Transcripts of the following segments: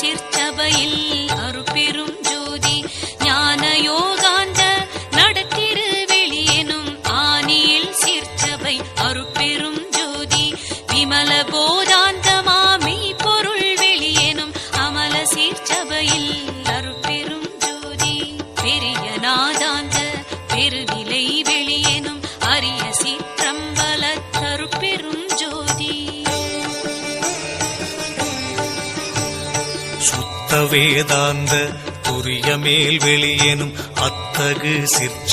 ஆய சுத்த வேதாந்த துரிய மேல் வெளியெனும் அத்தகு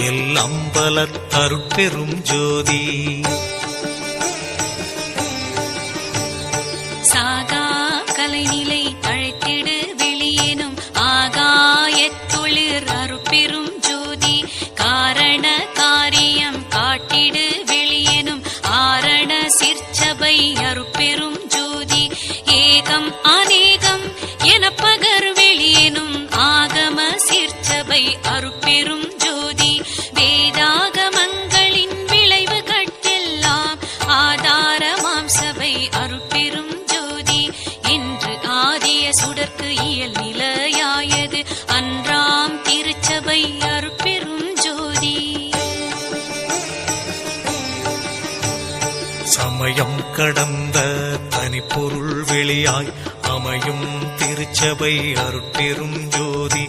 அம்பல தருப்பெரும் ஜோதி. சாகா கலைநிலை அதற்கு இயல் நிலையாயது. அன்றாம் திருச்சபை அருட்பெரும் ஜோதி. சமயம் கடந்த தனிப்பொருள் வெளியாய் அமையும் திருச்சபை அருட்பெரும் ஜோதி.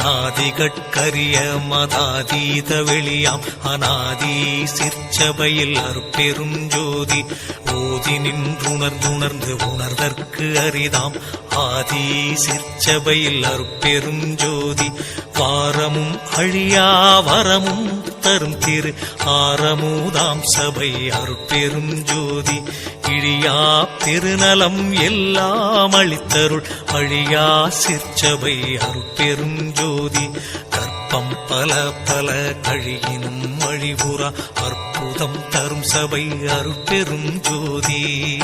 மனாதிகட்கரிய மதாதீத வெளியாம். அநாதி சிற்சபையில் அற்பெருஞ்சோதி ஓதி நின்றுணர்ந்துணர்ந்து உணர்தற்கு அரிதாம். ஆதி சிற்சபையில் அருப்பெரும் ஜோதி. வாரமும் அழியா வரமும் தரும் திரு ஆரமுதாம் சபை அருட்பெரும் ஜோதி. இழியா பெருநலம் எல்லாம் அளித்தருள் அழியா சிற்சபை அருட்பெரும் ஜோதி. கற்பம் பல பல கழியினும் அழிவுறா அற்புதம் தரும் சபை அருட்பெரும் ஜோதி.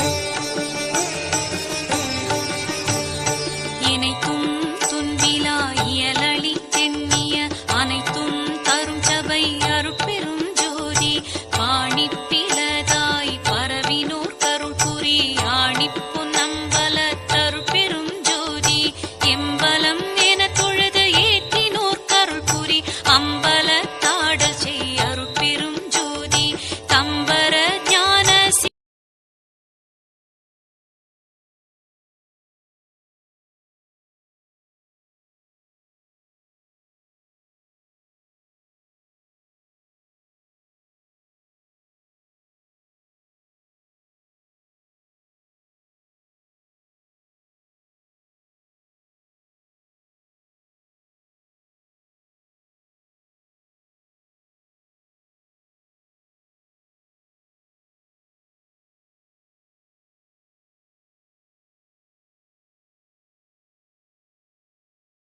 ஜோதி